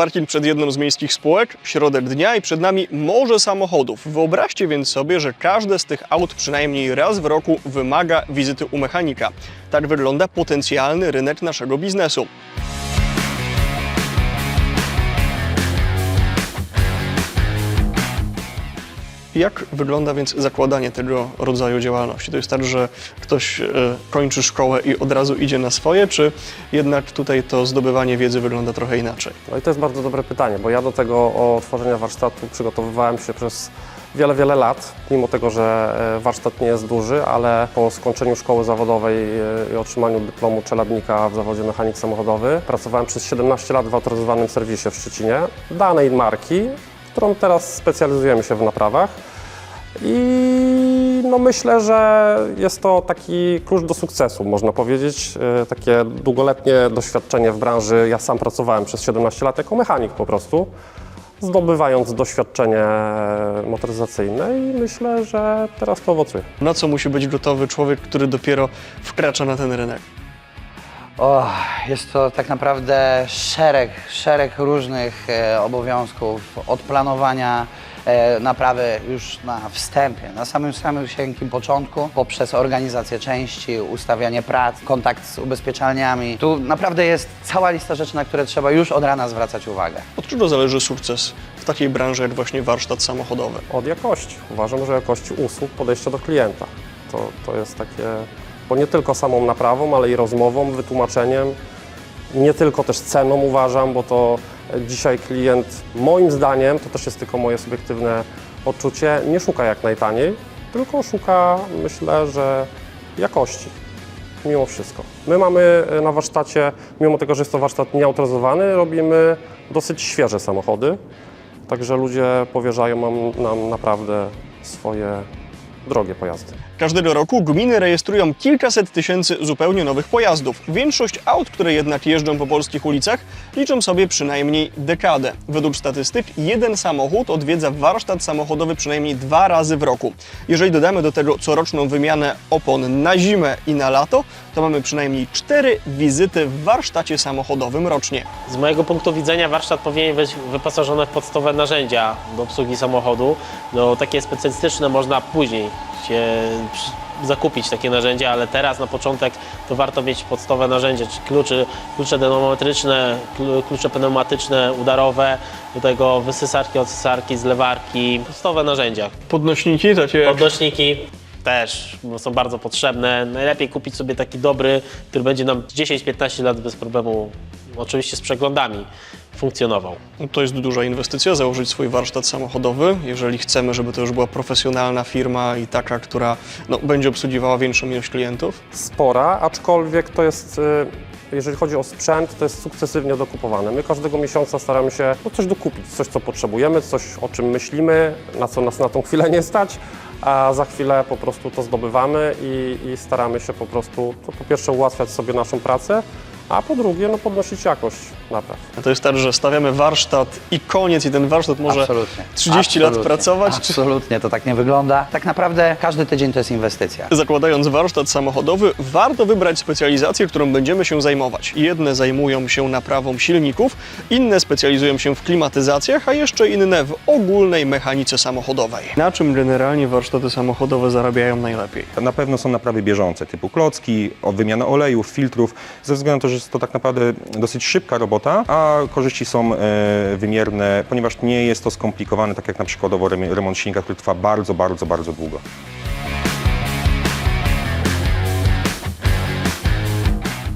parking przed jedną z miejskich spółek, środek dnia i przed nami morze samochodów. Wyobraźcie więc sobie, że każde z tych aut przynajmniej raz w roku wymaga wizyty u mechanika. Tak wygląda potencjalny rynek naszego biznesu. Jak wygląda więc zakładanie tego rodzaju działalności? To jest tak, że ktoś e, kończy szkołę i od razu idzie na swoje, czy jednak tutaj to zdobywanie wiedzy wygląda trochę inaczej? No i to jest bardzo dobre pytanie, bo ja do tego otworzenia warsztatu przygotowywałem się przez wiele, wiele lat, mimo tego, że e, warsztat nie jest duży, ale po skończeniu szkoły zawodowej e, i otrzymaniu dyplomu czeladnika w zawodzie mechanik samochodowy pracowałem przez 17 lat w autoryzowanym serwisie w Szczecinie danej marki, którą teraz specjalizujemy się w naprawach. I no myślę, że jest to taki klucz do sukcesu, można powiedzieć. E, Takie długoletnie doświadczenie w branży. Ja sam pracowałem przez 17 lat jako mechanik po prostu, zdobywając doświadczenie motoryzacyjne i myślę, że teraz to owocuje. Na co musi być gotowy człowiek, który dopiero wkracza na ten rynek? O, jest to tak naprawdę szereg, szereg różnych e, obowiązków, od planowania naprawy już na wstępie, na samym samym cienkim początku, poprzez organizację części, ustawianie prac, kontakt z ubezpieczalniami. Tu naprawdę jest cała lista rzeczy, na które trzeba już od rana zwracać uwagę. Od czego zależy sukces w takiej branży jak właśnie warsztat samochodowy? Od jakości. Uważam, że jakości usług, podejścia do klienta. To, to jest takie, bo nie tylko samą naprawą, ale i rozmową, wytłumaczeniem, nie tylko też ceną uważam, bo to dzisiaj klient moim zdaniem, to też jest tylko moje subiektywne odczucie, nie szuka jak najtaniej, tylko szuka myślę, że jakości. Mimo wszystko. My mamy e, na warsztacie, mimo tego, że jest to warsztat nieautoryzowany, robimy dosyć świeże samochody. Także ludzie powierzają nam, nam naprawdę swoje drogie pojazdy. Każdego roku gminy rejestrują kilkaset tysięcy zupełnie nowych pojazdów. Większość aut, które jednak jeżdżą po polskich ulicach, liczą sobie przynajmniej dekadę. Według statystyk jeden samochód odwiedza warsztat samochodowy przynajmniej dwa razy w roku. Jeżeli dodamy do tego coroczną wymianę opon na zimę i na lato, to mamy przynajmniej cztery wizyty w warsztacie samochodowym rocznie. Z mojego punktu widzenia warsztat powinien być wyposażony w podstawowe narzędzia do obsługi samochodu. No, takie specjalistyczne można później się zakupić takie narzędzia, ale teraz na początek to warto mieć podstawowe narzędzia, czyli klucze, klucze dynamometryczne, klu- klucze pneumatyczne, udarowe, do tego wysysarki, odsysarki, zlewarki, podstawowe narzędzia. Podnośniki takie Podnośniki też są bardzo potrzebne. Najlepiej kupić sobie taki dobry, który będzie nam 10-15 lat bez problemu, oczywiście z przeglądami, funkcjonował. No To jest duża inwestycja, założyć swój warsztat samochodowy. Jeżeli chcemy, żeby to już była profesjonalna firma i taka, która no, będzie obsługiwała większą ilość klientów. Spora, aczkolwiek to jest, y, jeżeli chodzi o sprzęt, to jest sukcesywnie dokupowane. My każdego miesiąca staramy się no, coś dokupić, coś co potrzebujemy, coś o czym myślimy, na co nas na tą chwilę nie stać, a za chwilę po prostu to zdobywamy i, i staramy się po prostu to po pierwsze ułatwiać sobie naszą pracę, a po drugie no, podnosić jakość napraw. To jest tak, że stawiamy warsztat i koniec i ten warsztat może Absolutnie. 30 lat Absolutnie. pracować. Czy... Absolutnie, to tak nie wygląda. Tak naprawdę każdy tydzień to jest inwestycja. Zakładając warsztat samochodowy, warto wybrać specjalizację, którą będziemy się zajmować. Jedne zajmują się naprawą silników, inne specjalizują się w klimatyzacjach, a jeszcze inne w ogólnej mechanice samochodowej. Na czym generalnie warsztaty samochodowe zarabiają najlepiej? Na pewno są naprawy bieżące, typu klocki, o wymiana olejów, filtrów, ze względu na to, że jest to tak naprawdę dosyć szybka robota, a korzyści są e, wymierne, ponieważ nie jest to skomplikowane, tak jak na przykładowo rem- remont silnika, który trwa bardzo, bardzo, bardzo długo.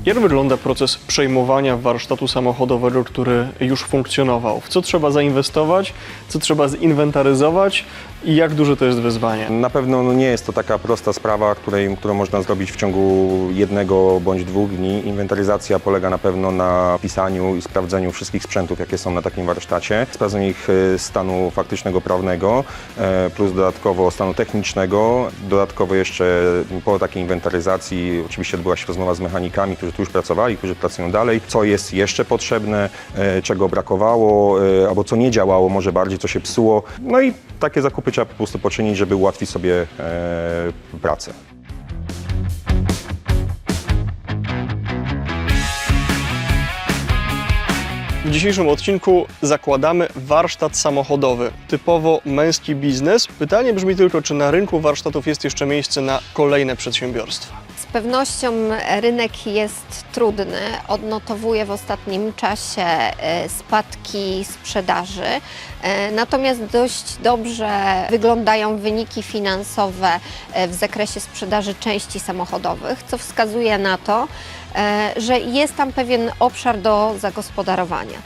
Jak wygląda proces przejmowania warsztatu samochodowego, który już funkcjonował? W co trzeba zainwestować, co trzeba zinwentaryzować i jak duże to jest wyzwanie? Na pewno no, nie jest to taka prosta sprawa, której, którą można zrobić w ciągu jednego bądź dwóch dni. Inwentaryzacja polega na pewno na pisaniu i sprawdzeniu wszystkich sprzętów, jakie są na takim warsztacie, sprawdzeniu ich e, stanu faktycznego, prawnego, e, plus dodatkowo stanu technicznego. Dodatkowo jeszcze po takiej inwentaryzacji oczywiście odbyła się rozmowa z mechanikami, którzy tu już pracowali, którzy pracują dalej, co jest jeszcze potrzebne, e, czego brakowało, albo co nie działało, może bardziej, co się psuło. No i takie zakupy trzeba po prostu poczynić, żeby ułatwić sobie e, pracę. W dzisiejszym odcinku zakładamy warsztat samochodowy. Typowo męski biznes. Pytanie brzmi tylko, czy na rynku warsztatów jest jeszcze miejsce na kolejne przedsiębiorstwa. Pewnością rynek jest trudny. Odnotowuje w ostatnim czasie e, spadki sprzedaży. E, Natomiast dość dobrze wyglądają wyniki finansowe e, w zakresie sprzedaży części samochodowych, co wskazuje na to, że jest tam pewien obszar do zagospodarowania.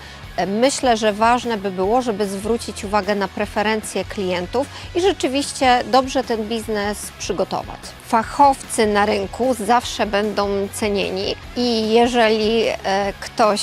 Myślę, że ważne by było, żeby zwrócić uwagę na preferencje klientów i rzeczywiście dobrze ten biznes przygotować. Fachowcy na rynku zawsze będą cenieni i jeżeli e, ktoś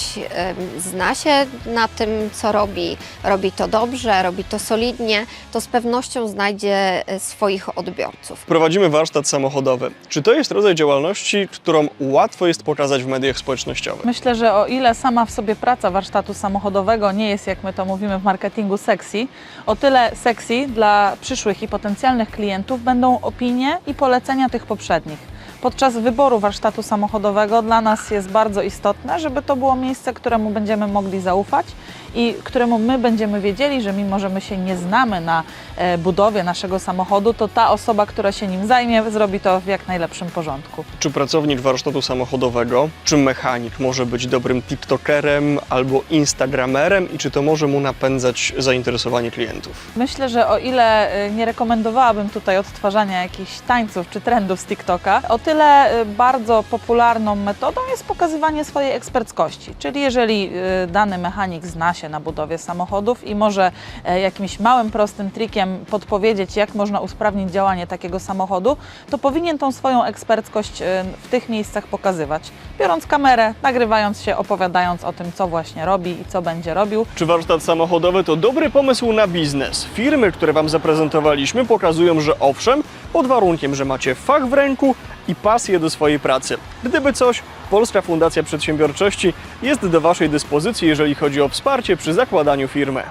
zna się na tym, co robi, robi to dobrze, robi to solidnie, to z pewnością znajdzie e, swoich odbiorców. Prowadzimy warsztat samochodowy. Czy to jest rodzaj działalności, którą łatwo jest pokazać w mediach społecznościowych? Myślę, że o ile sama w sobie praca warsztatu samochodowego nie jest, jak my to mówimy w marketingu, sexy, o tyle sexy dla przyszłych i potencjalnych klientów będą opinie i polecenia tych poprzednich. Podczas wyboru warsztatu samochodowego dla nas jest bardzo istotne, żeby to było miejsce, któremu będziemy mogli zaufać i któremu my będziemy wiedzieli, że mimo, że my się nie znamy na e, budowie naszego samochodu, to ta osoba, która się nim zajmie, zrobi to w jak najlepszym porządku. Czy pracownik warsztatu samochodowego, czy mechanik może być dobrym TikTokerem albo Instagramerem i czy to może mu napędzać zainteresowanie klientów? Myślę, że o ile y, nie rekomendowałabym tutaj odtwarzania jakichś tańców czy trendów z TikToka, o tyle y, bardzo popularną metodą jest pokazywanie swojej eksperckości. Czyli jeżeli dany mechanik zna się na budowie samochodów i może e, jakimś małym, prostym trikiem podpowiedzieć, jak można usprawnić działanie takiego samochodu, to powinien tą swoją eksperckość y, w tych miejscach pokazywać. Biorąc kamerę, nagrywając się, opowiadając o tym, co właśnie robi i co będzie robił. Czy warsztat samochodowy to dobry pomysł na biznes? Firmy, które Wam zaprezentowaliśmy, pokazują, że owszem, pod warunkiem, że macie fach w ręku i pasję do swojej pracy. Gdyby coś, Polska Fundacja Przedsiębiorczości jest do Waszej dyspozycji, jeżeli chodzi o wsparcie przy zakładaniu firmy.